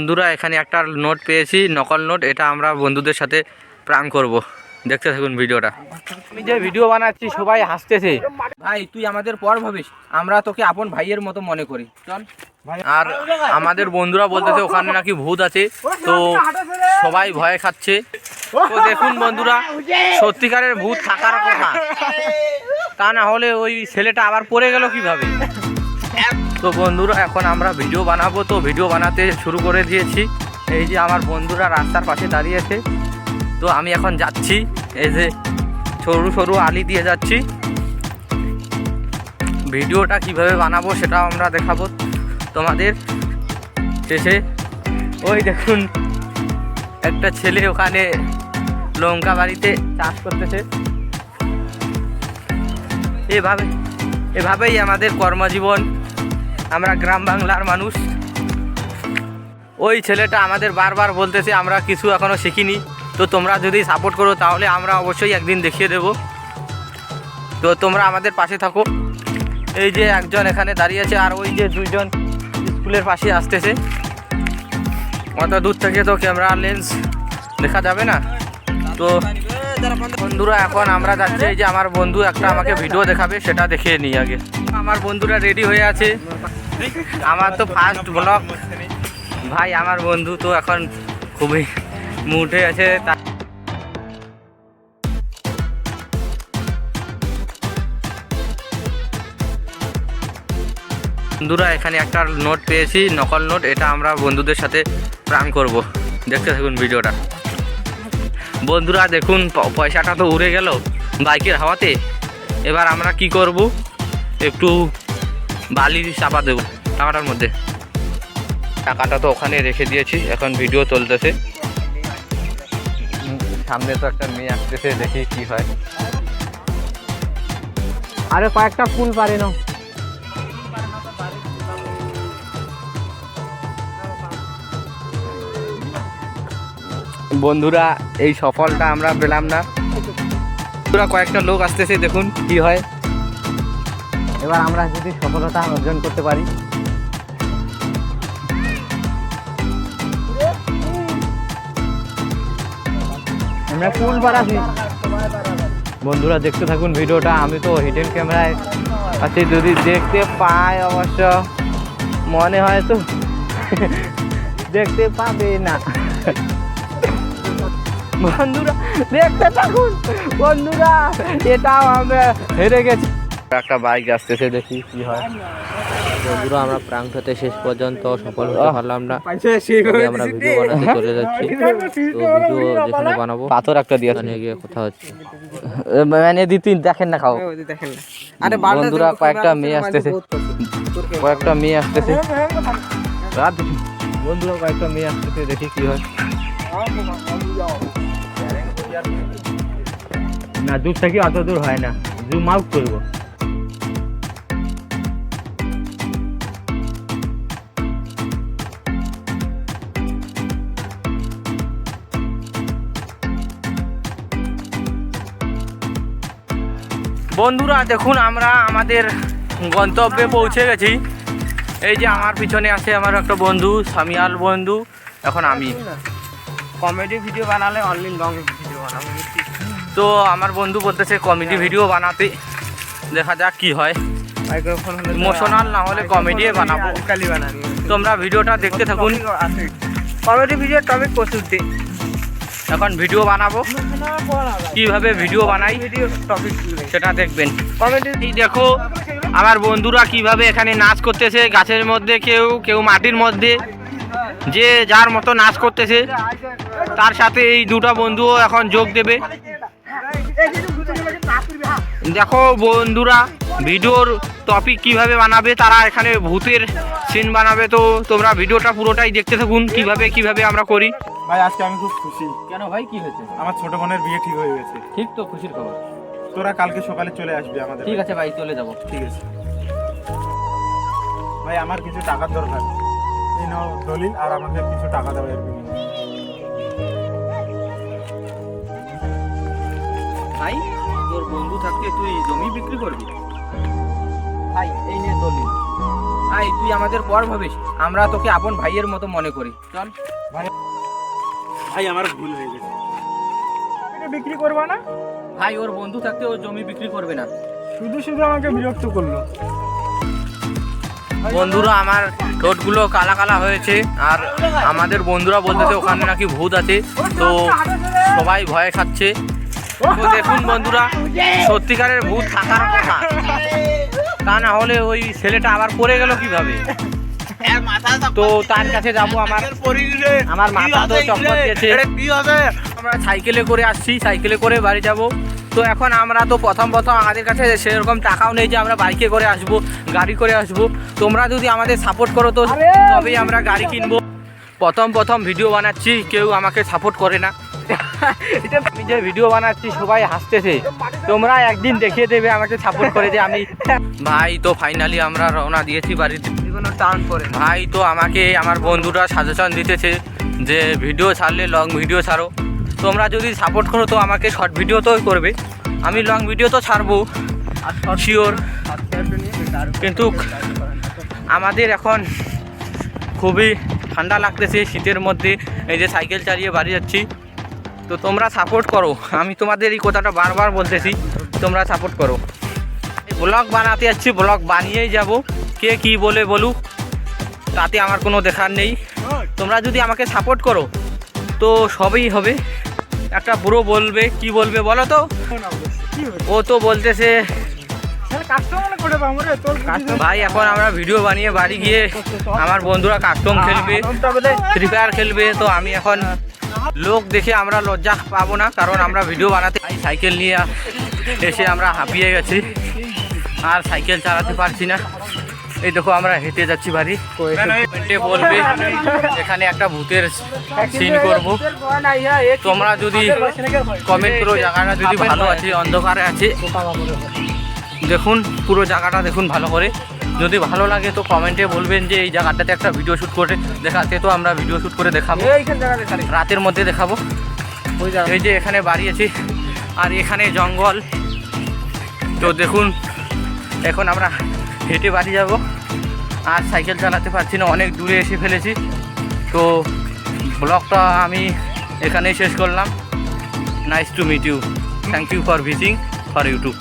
বন্ধুরা এখানে একটা নোট পেয়েছি নকল নোট এটা আমরা বন্ধুদের সাথে প্রাণ করব। দেখতে থাকুন ভিডিওটা। আমি যে ভিডিও বানাচ্ছি সবাই হাসতেছে। ভাই তুই আমাদের পর ভাবিস আমরা তোকে আপন ভাইয়ের মতো মনে করি। চল। আর আমাদের বন্ধুরা বলতেছে ওখানে নাকি ভূত আছে তো সবাই ভয় খাচ্ছে। তো দেখুন বন্ধুরা সত্যিকারের ভূত থাকার কথা। তা না হলে ওই ছেলেটা আবার পড়ে গেল কীভাবে? তো বন্ধুরা, এখন আমরা ভিডিও বানাবো। তো ভিডিও বানাতে শুরু করে দিয়েছি। এই যে আমার বন্ধুরা রাস্তার পাশে দাঁড়িয়েছে। তো আমি এখন যাচ্ছি। এই যে সরু সরু আলি দিয়ে যাচ্ছি। ভিডিওটা কীভাবে বানাবো সেটাও আমরা দেখাবো তোমাদের শেষে। ওই দেখুন, একটা ছেলে ওখানে লঙ্কা বাড়িতে চাষ করতেছে। এভাবে, এভাবেই আমাদের কর্মজীবন আমরা গ্রাম বাংলার মানুষ। ওই ছেলেটা আমাদের বারবার বলতেছে, আমরা কিছু এখনও শিখিনি। তো তোমরা যদি সাপোর্ট করো, তাহলে আমরা অবশ্যই একদিন দেখিয়ে দেব। তো তোমরা আমাদের পাশে থাকো। এই যে একজন এখানে দাঁড়িয়ে আছে, আর ওই যে দুইজন স্কুলের পাশে আসতেছে। অত দূর থেকে তো ক্যামেরা লেন্স দেখা যাবে না। তো বন্ধুরা, এখন আমরা যাচ্ছি, এই যে আমার বন্ধু একটা আমাকে ভিডিও দেখাবে, সেটা দেখিয়ে নিই আগে। আমার বন্ধুরা রেডি হয়ে আছে। আমার তো ফার্স্ট ব্লগ ভাই, আমার বন্ধু তো এখন খুবই মুঠে আছে, তা- বন্ধুরা, এখানে একটা নোট পেয়েছি, নকল নোট এটা আমরা বন্ধুদের সাথে প্রাণ করব। দেখতে থাকুন ভিডিওটা। বন্ধুরা, দেখুন পয়সাটা তো উড়ে গেল বাইকের হাওয়াতে। এবার আমরা কি করব? একটু বালি চাপা দেবো। টাকাটার মধ্যে। টাকাটা তো ওখানে রেখে দিয়েছি এখন ভিডিও চলতেছে সামনে তো একটা মেয়ে আসতেছে দেখি কি হয়। আরে কয়েকটা ফুল পারে না বন্ধুরা এই সফলটা আমরা পেলাম না। বন্ধুরা কয়েকটা লোক আসতেছে দেখুন কি হয়। এবার আমরা যদি সফলতা অর্জন করতে পারি। আমরা ফুল পাড়াছি বন্ধুরা, দেখতে থাকুন ভিডিওটা। আমি তো হিডেন ক্যামেরায় আছি। যদি দেখতে পাই অবশ্য, মনে হয় তো দেখতে পাবে না। বন্ধুরা, দেখতে থাকুন। বন্ধুরা, এটাও আমরা হেরে গেছি। একটা বাইক আসতেছে, দেখি কি হয়। বন্ধুরা আমরা প্রাঙ্ক হতে শেষ পর্যন্ত সফল হতে পারলাম না। আমরা ভিডিও বানাতে চলে যাচ্ছি। তো ভিডিও যেখানে বানাবো পাথর একটা দিয়ে ওখানে গিয়ে কথা হচ্ছে। মানে দি তিন দেখেন না খাও। দেখেন না। বন্ধুরা কয়েকটা মেয়ে আসতেছে। কয়েকটা মেয়ে আসতেছে। রাত বন্ধুরা কয়েকটা মেয়ে আসতেছে দেখি কি হয়। না দূর থেকে অত দূর হয় না। জুম আউট করব। বন্ধুরা দেখুন আমরা আমাদের গন্তব্যে পৌঁছে গেছি। এই যে আমার পিছনে আছে আমার একটা বন্ধু সামিয়াল বন্ধু এখন আমি। কমেডি ভিডিও বানালে অনলি লং ভিডিও বানাবো তো আমার বন্ধু বলতেছে কমেডি ভিডিও বানাতে দেখা যাক কি হয়। ইমোশনাল না হলে কমেডি বানাবো। তোমরা ভিডিওটা দেখতে থাকুন। কমেডি ভিডিও টপিক প্রস্তুত। দিই এখন ভিডিও বানাবো। কীভাবে ভিডিও বানাই, সেটা দেখবেন। দেখো, আমার বন্ধুরা কীভাবে এখানে নাচ করতেছে, গাছের মধ্যে কেউ কেউ মাটির মধ্যে, যে যার মতো নাচ করতেছে, তার সাথে এই দুটো বন্ধুও এখন যোগ দেবে। দেখো বন্ধুরা, ভিডিওর টপিক কীভাবে বানাবে, তারা এখানে ভূতের সিন বানাবে, তো তোমরা ভিডিওটা পুরোটাই দেখতে থাকুন, কীভাবে কীভাবে আমরা করি। ভাই আজকে আমি খুব খুশি। কেন ভাই কি হয়েছে? আমার ছোট বোনের বিয়ে ঠিক হয়ে গেছে। ঠিক তো খুশির খবর। তোরা কালকে সকালে চলে আসবি আমাদের ঠিক আছে ভাই চলে যাব। ঠিক আছে। ভাই আমার কিছু টাকার দরকার। এই নাও দলিল আর আমাকে কিছু টাকা দাও এর বিনিময়ে। ভাই তোর বন্ধু থাকতে তুই জমি বিক্রি করবি? ভাই এই নে দলিল। ভাই তুই আমাদের পর ভাবিস আমরা তোকে আপন ভাইয়ের মতো মনে করি। চল। ভাই আমার ভুল হয়ে গেছে। এটা বিক্রি করবা না? ভাই ওর বন্ধু থাকতে ও জমি বিক্রি করবে না। শুধু শুধু আমাকে বিরক্ত করল। বন্ধুরা আমার ঠোঁটগুলো কালা কালা হয়েছে আর আমাদের বন্ধুরা বলতেছে ওখানে নাকি ভূত আছে তো সবাই ভয় খাচ্ছে। তো দেখুন বন্ধুরা সত্যিকারের ভূত থাকার কথা। তা না হলে ওই ছেলেটা আবার পড়ে গেল কীভাবে? তো তার কাছে যাব আমার আমার মাথা তো চক্কর দিয়েছে। আমরা সাইকেলে করে আসছি সাইকেলে করে বাড়ি যাব। তো এখন আমরা তো প্রথম প্রথম আমাদের কাছে সেরকম টাকাও নেই যে আমরা বাইকে করে আসব গাড়ি করে আসব। তোমরা যদি আমাদের সাপোর্ট করো তো তবেই আমরা গাড়ি কিনবো। প্রথম প্রথম ভিডিও বানাচ্ছি, কেউ আমাকে সাপোর্ট করে না। আমি যে ভিডিও বানাচ্ছি, সবাই হাসতেছে। তোমরা একদিন দেখিয়ে দেবে আমাকে সাপোর্ট করে যে আমি ভাই, তো ফাইনালি আমরা রওনা দিয়েছি বাড়িতে। পরে ভাই, তো আমাকে আমার বন্ধুরা সাজেশন দিতেছে যে ভিডিও ছাড়লে লং ভিডিও ছাড়ো। তোমরা যদি সাপোর্ট করো, তো আমাকে শর্ট ভিডিও তো করবে। আমি লং ভিডিও তো ছাড়বো। শিওর কিন্তু আমাদের এখন খুবই ঠান্ডা লাগতেছে শীতের মধ্যে এই যে সাইকেল চালিয়ে বাড়ি যাচ্ছি। তো তোমরা সাপোর্ট করো। আমি তোমাদের এই কথাটা বারবার বলতেছি তোমরা সাপোর্ট করো। ব্লগ বানাতে যাচ্ছি ব্লগ বানিয়েই যাব। কে কি বলে বলুক তাতে আমার কোনো দেখার নেই। তোমরা যদি আমাকে সাপোর্ট করো তো সবই হবে। একটা বুড়ো বলবে কি বলবে বলো তো? ও তো বলতেছে ভাই এখন আমরা ভিডিও বানিয়ে বাড়ি গিয়ে আমার বন্ধুরা কাস্টম খেলবে ফ্রি ফায়ার খেলবে তো আমি এখন লোক দেখে আমরা লজ্জা পাবো না কারণ আমরা ভিডিও বানাতে সাইকেল নিয়ে এসে আমরা হাঁপিয়ে গেছি। আর সাইকেল চালাতে পারছি না। এই দেখো আমরা হেঁটে যাচ্ছি বাড়ি। কমেন্টে বলবে এখানে একটা ভূতের সিন করব। তোমরা যদি কমেন্ট করো জায়গাটা যদি ভালো আছে অন্ধকারে আছে। দেখুন পুরো জায়গাটা দেখুন ভালো করে। যদি ভালো লাগে তো কমেন্টে বলবেন যে এই জায়গাটাতে একটা ভিডিও শ্যুট করে দেখাতে তো আমরা ভিডিও শ্যুট করে দেখাবো। এইখান রাতের মধ্যে দেখাবো। এই যে এখানে বাড়ি আছি আর এখানে জঙ্গল। তো দেখুন এখন আমরা হেঁটে বাড়ি যাব। আর সাইকেল চালাতে পারছি না অনেক দূরে এসে ফেলেছি। তো ব্লগটা আমি এখানেই শেষ করলাম। Nice to meet you thank you for visiting for YouTube